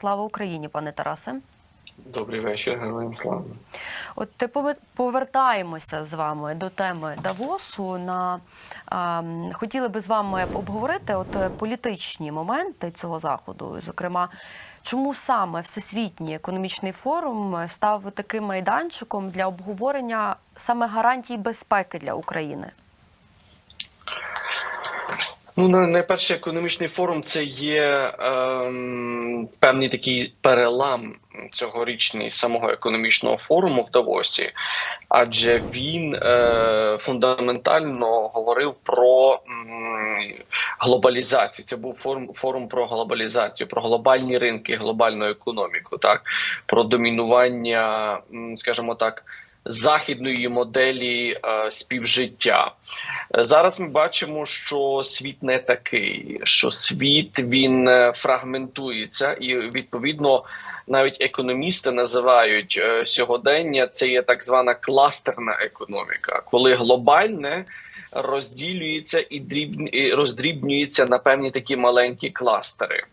Слава Україні, пане Тарасе. Добрий вечір, героям слава. От ти пове- повертаємося з вами до теми Давосу. На м, хотіли би з вами обговорити от е, політичні моменти цього заходу. Зокрема, чому саме Всесвітній економічний форум став таким майданчиком для обговорення саме гарантій безпеки для України? Ну, на- найперше, економічний форум це є ем, певний такий перелам цьогорічний самого економічного форуму в Давосі, адже він е, фундаментально говорив про м, глобалізацію. Це був форум, форум про глобалізацію, про глобальні ринки, глобальну економіку, так про домінування, скажімо так. Західної моделі е, співжиття Е, зараз ми бачимо, що світ не такий, що світ він е, фрагментується, і відповідно навіть економісти називають е, сьогодення. Це є так звана кластерна економіка, коли глобальне розділюється і дріб... роздрібнюється на певні такі маленькі кластери.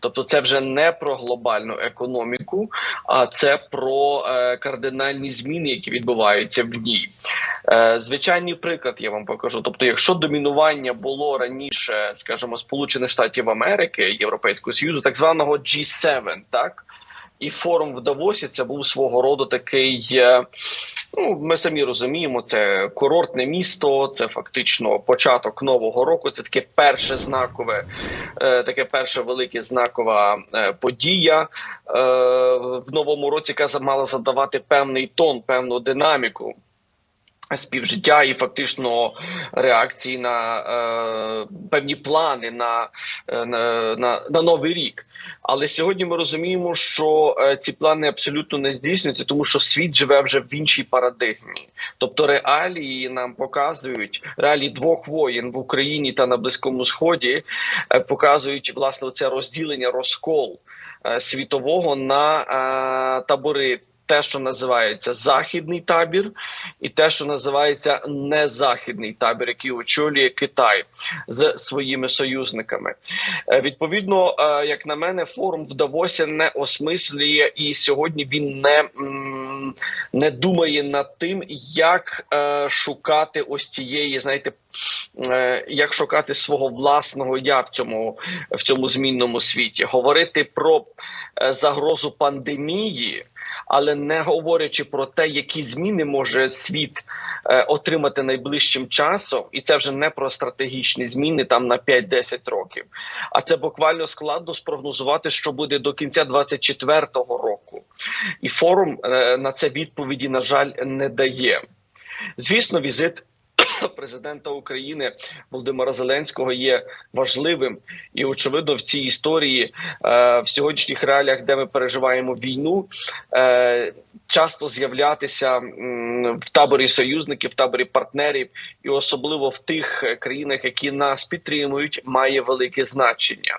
Тобто, це вже не про глобальну економіку, а це про е, кардинальні зміни, які відбуваються в ній. Е, звичайний приклад я вам покажу. Тобто, якщо домінування було раніше, скажімо, Сполучених Штатів Америки, Європейського Союзу, так званого G7, так і форум в Давосі це був свого роду такий. Ну, ми самі розуміємо, це курортне місто, це фактично початок нового року. Це таке перше знакове, е, таке перше велике знакова е, подія е, в новому році, яка мала задавати певний тон, певну динаміку співжиття і фактично реакції на е, певні плани на, е, на, на, на новий рік. Але сьогодні ми розуміємо, що е, ці плани абсолютно не здійснюються, тому що світ живе вже в іншій парадигмі. Тобто реалії нам показують реалії двох воєн в Україні та на Близькому Сході е, показують власне це розділення розкол світового на е, табори. Те, що називається західний табір, і те, що називається незахідний табір, який очолює Китай з своїми союзниками. Е, Відповідно, е, як на мене, форум в Давосі не осмислює, і сьогодні він не, не думає над тим, як е, шукати ось цієї, знаєте, як шукати свого власного я в цьому в цьому змінному світі, говорити про загрозу пандемії. Але не говорячи про те, які зміни може світ е, отримати найближчим часом, і це вже не про стратегічні зміни там на 5-10 років. А це буквально складно спрогнозувати, що буде до кінця 24-го року. І форум е, на це відповіді, на жаль, не дає. Звісно, візит президента України Володимира Зеленського є важливим і очевидно в цій історії е, в сьогоднішніх реаліях, де ми переживаємо війну, е, часто з'являтися в таборі союзників, в таборі партнерів, і особливо в тих країнах, які нас підтримують, має велике значення.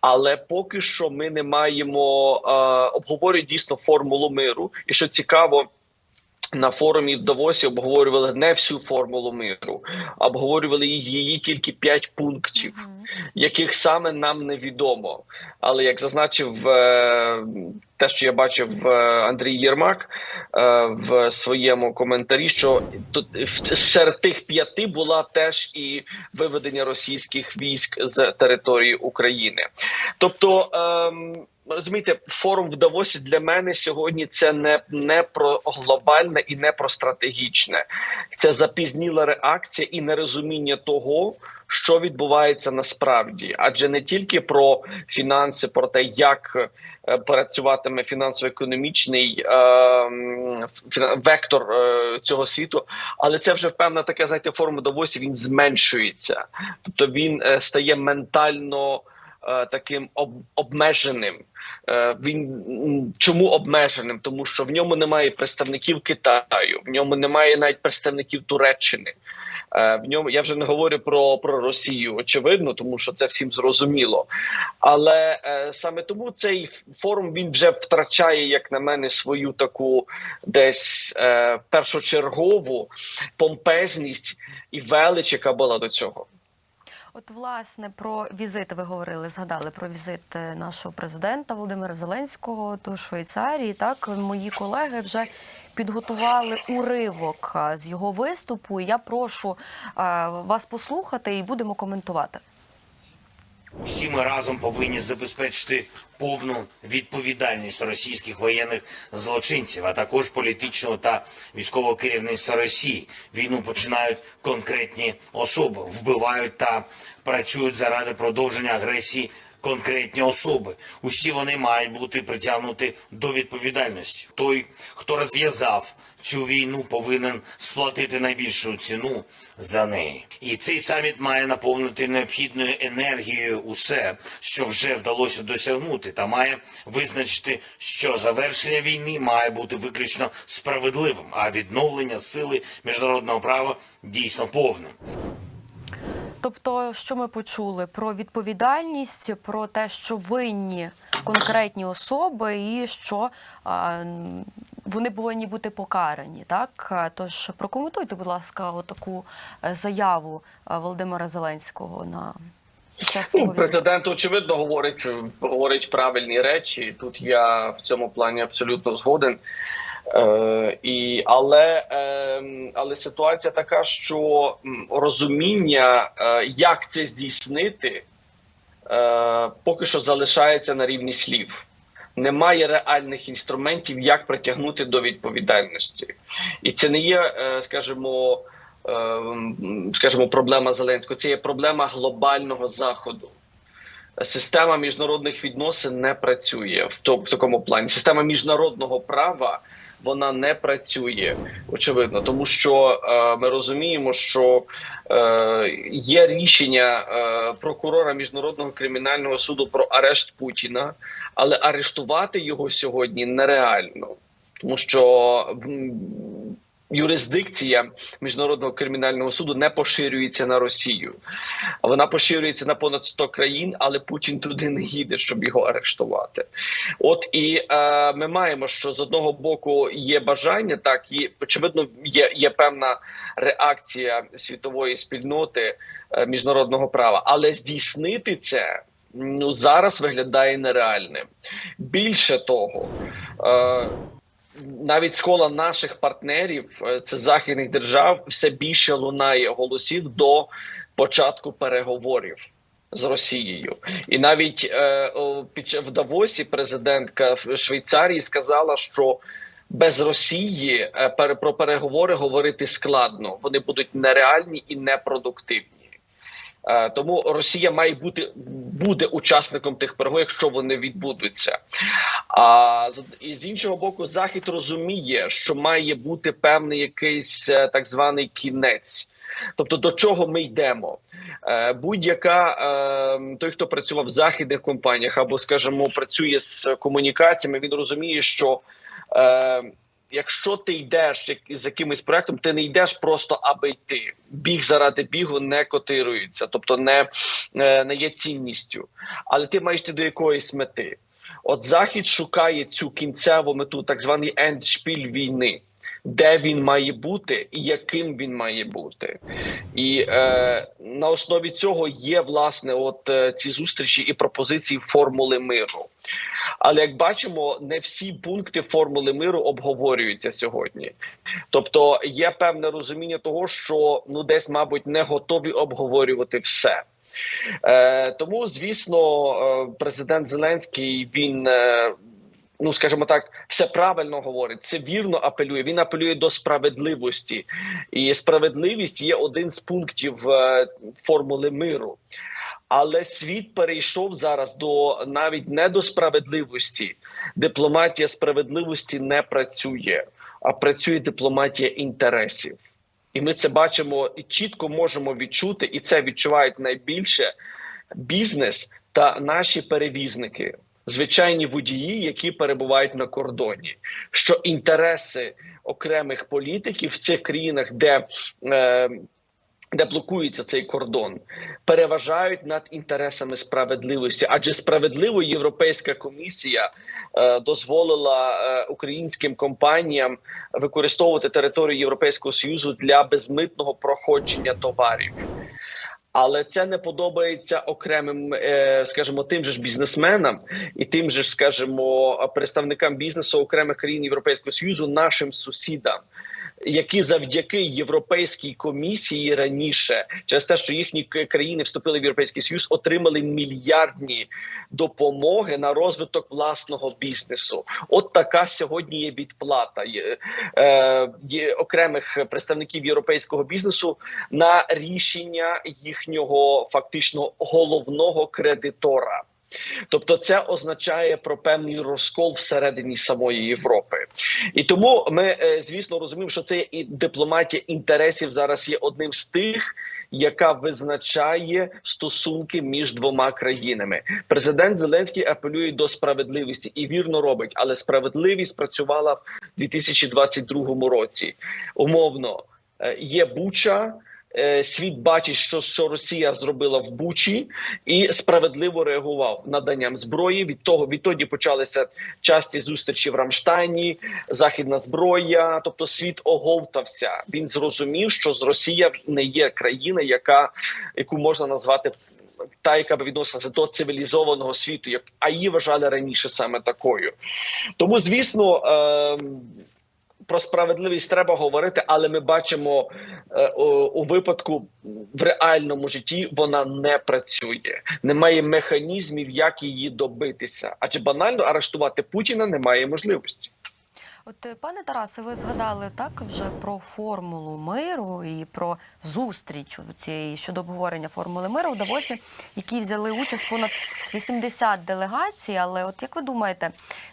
Але поки що ми не маємо е, обговорюють дійсно формулу миру, і що цікаво. На форумі в Давосі обговорювали не всю формулу миру, обговорювали її тільки п'ять пунктів, яких саме нам невідомо. Але як зазначив е, те, що я бачив е, Андрій Єрмак е, в своєму коментарі, що тут серед тих п'яти була теж і виведення російських військ з території України. Тобто. Розумієте, форум в Давосі для мене сьогодні це не, не про глобальне і не про стратегічне, це запізніла реакція і нерозуміння того, що відбувається насправді, адже не тільки про фінанси, про те, як е, працюватиме фінансово-економічний е, вектор е, цього світу, але це вже певна така знаєте, форум в Давосі. Він зменшується, тобто він е, стає ментально. е, Таким об- обмеженим він чому обмеженим? Тому що в ньому немає представників Китаю, в ньому немає навіть представників Туреччини. Е, В ньому я вже не говорю про, про Росію, очевидно, тому що це всім зрозуміло. Але е, саме тому цей форум він вже втрачає, як на мене, свою таку десь е, першочергову помпезність і велич, яка була до цього. От, власне, про візит ви говорили, згадали про візит е, нашого президента Володимира Зеленського до Швейцарії. Так, мої колеги вже підготували уривок з його виступу. Я прошу вас послухати і будемо коментувати. Усі ми разом повинні забезпечити повну відповідальність російських воєнних злочинців, а також політичного та військового керівництва Росії. Війну починають конкретні особи, вбивають та працюють заради продовження агресії. Конкретні особи, усі вони мають бути притягнуті до відповідальності. Той, хто розв'язав цю війну, повинен сплатити найбільшу ціну за неї. І цей саміт має наповнити необхідною енергією усе, що вже вдалося досягнути, та має визначити, що завершення війни має бути виключно справедливим, а відновлення сили міжнародного права дійсно повним. Тобто, що ми почули про відповідальність, про те, що винні конкретні особи, і що а, вони повинні бути покарані. Так, тож прокоментуйте, будь ласка, отаку е, заяву е, Володимира Зеленського на Ну, президент очевидно говорить говорить правильні речі. Тут я в цьому плані абсолютно згоден. Е, і, але, е, але ситуація така, що розуміння, е, як це здійснити, е, поки що залишається на рівні слів. Немає реальних інструментів, як притягнути до відповідальності, і це не є, скажімо, е, скажімо, проблема Зеленського. Це є проблема глобального заходу. Система міжнародних відносин не працює в такому плані. Система міжнародного права вона не працює, очевидно, тому що е, ми розуміємо, що е, є рішення е, прокурора міжнародного кримінального суду про арешт Путіна, але арештувати його сьогодні нереально, тому що юрисдикція міжнародного кримінального суду не поширюється на Росію. Вона поширюється на понад 100 країн, але Путін туди не їде, щоб його арештувати. От і е, ми маємо, що з одного боку є бажання, так і очевидно є, є певна реакція світової спільноти е, міжнародного права, але здійснити це. Ну зараз виглядає нереальним. Більше того, е, навіть з кола наших партнерів, е, це західних держав, все більше лунає голосів до початку переговорів з Росією. І навіть е, в Давосі президентка Швейцарії сказала, що без Росії е, про переговори говорити складно. Вони будуть нереальні і непродуктивні. Е, Тому Росія має бути буде учасником тих переговорів, якщо вони відбудуться. А і з іншого боку, захід розуміє, що має бути певний якийсь е, так званий кінець. Тобто до чого ми йдемо? Е, Будь-яка е, той, хто працював в західних компаніях або, скажімо, працює з комунікаціями, він розуміє, що е, якщо ти йдеш з якимось проектом, ти не йдеш просто аби йти. Біг заради бігу не котирується, тобто не, е, не є цінністю, але ти маєш йти до якоїсь мети. От Захід шукає цю кінцеву мету, так званий ендшпіль війни. Де він має бути і яким він має бути, і е, на основі цього є власне от е, ці зустрічі і пропозиції формули миру. Але як бачимо, не всі пункти формули миру обговорюються сьогодні. Тобто є певне розуміння того, що ну десь, мабуть, не готові обговорювати все. Е, тому, звісно, е, президент Зеленський він. Е, Ну, скажімо так, все правильно говорить, це вірно апелює. Він апелює до справедливості, і справедливість є один з пунктів е, формули миру. Але світ перейшов зараз до навіть не до справедливості. Дипломатія справедливості не працює, а працює дипломатія інтересів. І ми це бачимо і чітко можемо відчути, і це відчувають найбільше бізнес та наші перевізники, звичайні водії, які перебувають на кордоні. Що інтереси окремих політиків в цих країнах, де е, де блокується цей кордон, переважають над інтересами справедливості, адже справедливо Європейська комісія е, дозволила е, українським компаніям використовувати територію Європейського союзу для безмитного проходження товарів. Але це не подобається окремим, е, скажімо, тим же ж бізнесменам і тим же ж, скажімо, представникам бізнесу окремих країн Європейського союзу, нашим сусідам. Які завдяки європейській комісії раніше, через те, що їхні країни вступили в європейський союз, отримали мільярдні допомоги на розвиток власного бізнесу. От така сьогодні є відплата є, е, є окремих представників європейського бізнесу на рішення їхнього фактично головного кредитора. Тобто це означає про певний розкол всередині самої Європи, і тому ми, е, звісно, розуміємо, що це і дипломатія інтересів зараз є одним з тих, яка визначає стосунки між двома країнами. Президент Зеленський апелює до справедливості і вірно робить, але справедливість працювала в 2022 році. Умовно е, є Буча. Е, Світ бачить, що, що Росія зробила в Бучі, і справедливо реагував наданням зброї. Від того відтоді почалися часті зустрічі в Рамштайні, західна зброя. Тобто світ оговтався. Він зрозумів, що з Росія не є країна, яка яку можна назвати та, яка би відносилася до цивілізованого світу, як а її вважали раніше саме такою. Тому, звісно. Е, про справедливість треба говорити, але ми бачимо е, у, випадку в реальному житті вона не працює. Немає механізмів, як її добитися. Адже банально арештувати Путіна немає можливості. От е, пане Тарасе, ви згадали так вже про формулу миру і про зустріч цієї щодо обговорення формули миру в Давосі, які взяли участь понад 80 делегацій. Але от як ви думаєте,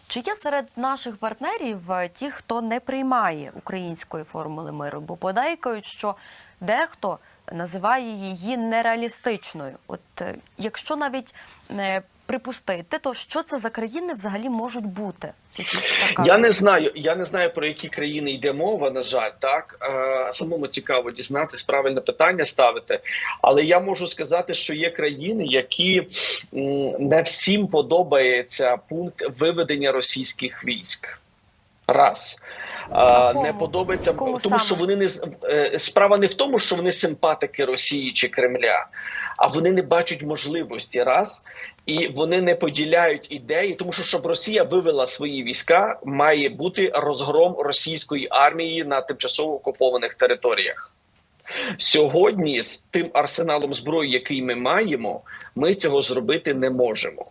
чи є серед наших партнерів е, ті, хто не приймає української формули миру? Бо подейкують, що дехто називає її нереалістичною. От е, якщо навіть припустити, то що це за країни взагалі можуть бути? Я не знаю. Я не знаю про які країни йде мова. На жаль, так Е, самому цікаво дізнатись, правильне питання ставити. Але я можу сказати, що є країни, які не всім подобається пункт виведення російських військ. Раз. А, не подобається, Кому тому що вони не е, справа не в тому, що вони симпатики Росії чи Кремля, а вони не бачать можливості раз, і вони не поділяють ідеї, тому що щоб Росія вивела свої війська, має бути розгром російської армії на тимчасово окупованих територіях. Сьогодні з тим арсеналом зброї, який ми маємо, ми цього зробити не можемо.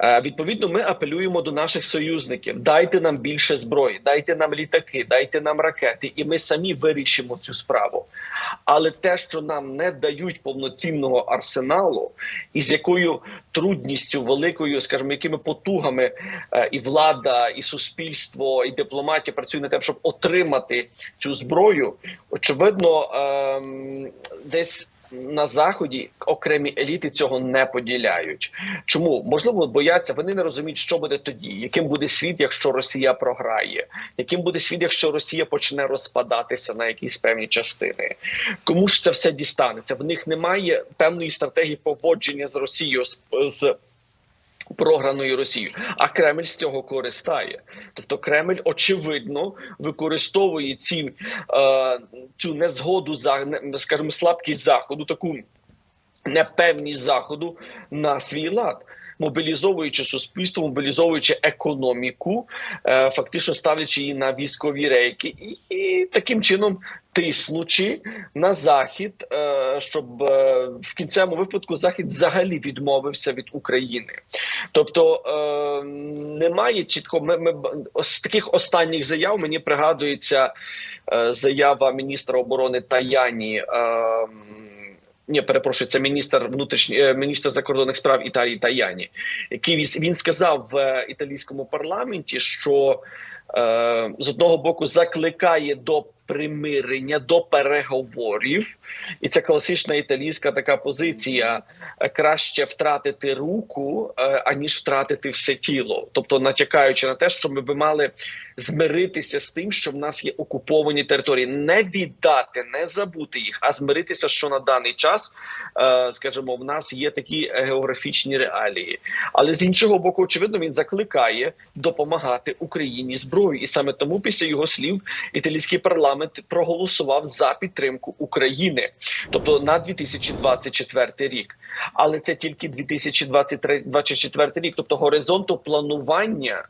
Е, Відповідно, ми апелюємо до наших союзників: дайте нам більше зброї, дайте нам літаки, дайте нам ракети, і ми самі вирішимо цю справу. Але те, що нам не дають повноцінного арсеналу, і з якою трудністю великою, скажімо, якими потугами е, і влада, і суспільство, і дипломатія працюють над тим, щоб отримати цю зброю, очевидно, ем, десь. На заході окремі еліти цього не поділяють. Чому можливо бояться? Вони не розуміють, що буде тоді, яким буде світ, якщо Росія програє, яким буде світ, якщо Росія почне розпадатися на якісь певні частини. Кому ж це все дістанеться? В них немає певної стратегії поводження з Росією з, програною Росією. А Кремль з цього користає. Тобто Кремль очевидно використовує ці е, цю незгоду за скажімо, слабкість заходу, таку непевність заходу на свій лад. Мобілізовуючи суспільство, мобілізовуючи економіку, е, фактично ставлячи її на військові рейки, і, і таким чином тиснучи на захід, е, щоб е, в кінцевому випадку захід взагалі відмовився від України. Тобто е, немає чітко. Ми, ми з таких останніх заяв мені пригадується заява міністра оборони Таяні. Ні, перепрошую, це міністр внутрішніх міністр закордонних справ Італії Таяні, який він, сказав в італійському парламенті, що е, з одного боку закликає до примирення, до переговорів, і це класична італійська така позиція: е, краще втратити руку, е, аніж втратити все тіло, тобто натякаючи на те, що ми би мали змиритися з тим, що в нас є окуповані території, не віддати, не забути їх, а змиритися, що на даний час, е, скажімо, в нас є такі географічні реалії. Але з іншого боку, очевидно, він закликає допомагати Україні зброєю, і саме тому, після його слів, італійський парламент проголосував за підтримку України, тобто на 2024 рік. Але це тільки 2023 рік, тобто горизонту планування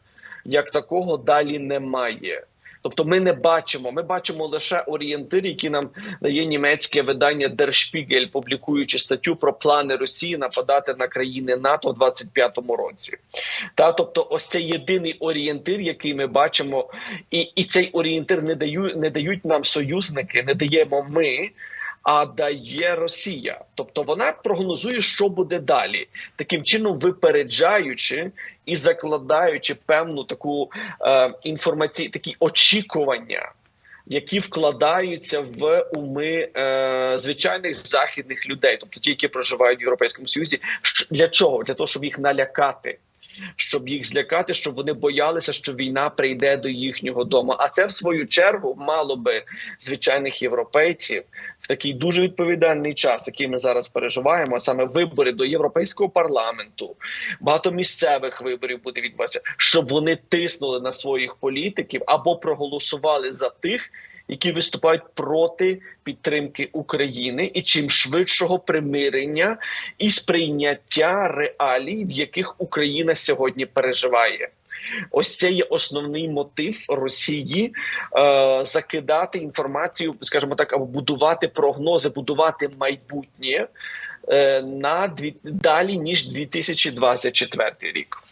як такого далі немає. Тобто ми не бачимо, ми бачимо лише орієнтир, які нам дає німецьке видання Spiegel, публікуючи статтю про плани Росії нападати на країни НАТО у 25-му році. Та тобто, ось це єдиний орієнтир, який ми бачимо, і, і цей орієнтир не дають, не дають нам союзники, не даємо ми. А дає Росія, тобто вона прогнозує, що буде далі, таким чином випереджаючи і закладаючи певну таку е, інформацію, такі очікування, які вкладаються в уми е, звичайних західних людей, тобто ті, які проживають в Європейському Союзі. Для чого? Для того, щоб їх налякати. Щоб їх злякати, щоб вони боялися, що війна прийде до їхнього дому. А це в свою чергу мало би звичайних європейців в такий дуже відповідальний час, який ми зараз переживаємо, а саме вибори до європейського парламенту, багато місцевих виборів буде відбуватися, щоб вони тиснули на своїх політиків або проголосували за тих, які виступають проти підтримки України і чим швидшого примирення і сприйняття реалій, в яких Україна сьогодні переживає. Ось це є основний мотив Росії е, закидати інформацію, скажімо так, або будувати прогнози, будувати майбутнє е, на дві далі ніж 2024 рік.